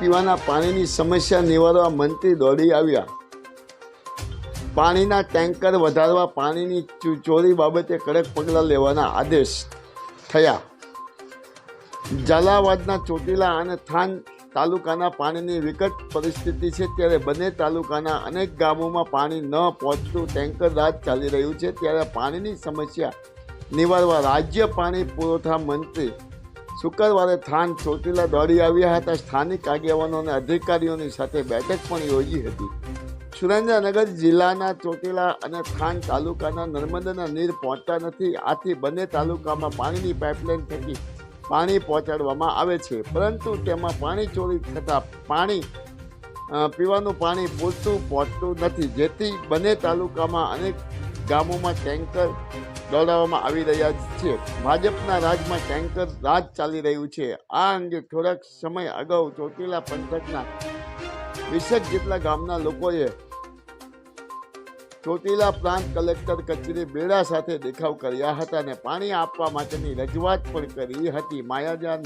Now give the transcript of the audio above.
પીવાના પાણીની સમસ્યા નિવારવા મંત્રી દોડી આવ્યા. પાણીના ટેન્કર વધારવા પાણીની ચોરી બાબતે કડક પગલાં લેવાના આદેશ થયા. ઝાલાવાડના ચોટીલા અને થાન તાલુકાના પાણીની વિકટ પરિસ્થિતિ છે, ત્યારે બંને તાલુકાના અનેક ગામોમાં પાણી ન પહોંચતું ટેન્કર રાજ ચાલી રહ્યું છે, ત્યારે પાણીની સમસ્યા નિવારવા રાજ્ય પાણી પુરવઠા મંત્રી શુક્રવારે થાન ચોટીલા દોડી આવ્યા હતા. સ્થાનિક આગેવાનો અને અધિકારીઓની સાથે બેઠક પણ યોજી હતી. સુરેન્દ્રનગર જિલ્લાના ચોટીલા અને થાન તાલુકાના નર્મદાના નીર પહોંચતા નથી. આથી બંને તાલુકામાં પાણીની પાઇપલાઇન થકી પાણી પહોંચાડવામાં આવે છે. પરંતુ તેમાં પાણી ચોરી થતાં પાણી પીવાનું પાણી પૂરતું પહોંચતું નથી. જેથી બંને તાલુકામાં અનેક ગામોમાં ટેન્કર દોડાવવામાં આવી રહ્યા છે. ભાજપના રાજમાં ટેન્કર રાજ ચાલી રહ્યું છે. આ અંગે થોડાક સમય અગાઉ ચોટીલા પંથકના વીસેક જેટલા ગામના લોકોએ ચોટીલા પ્રાંત કલેક્ટર કચેરી બેડા સાથે દેખાવ કર્યા હતા અને પાણી આપવા માટેની રજૂઆત પણ કરી હતી. માયાજાન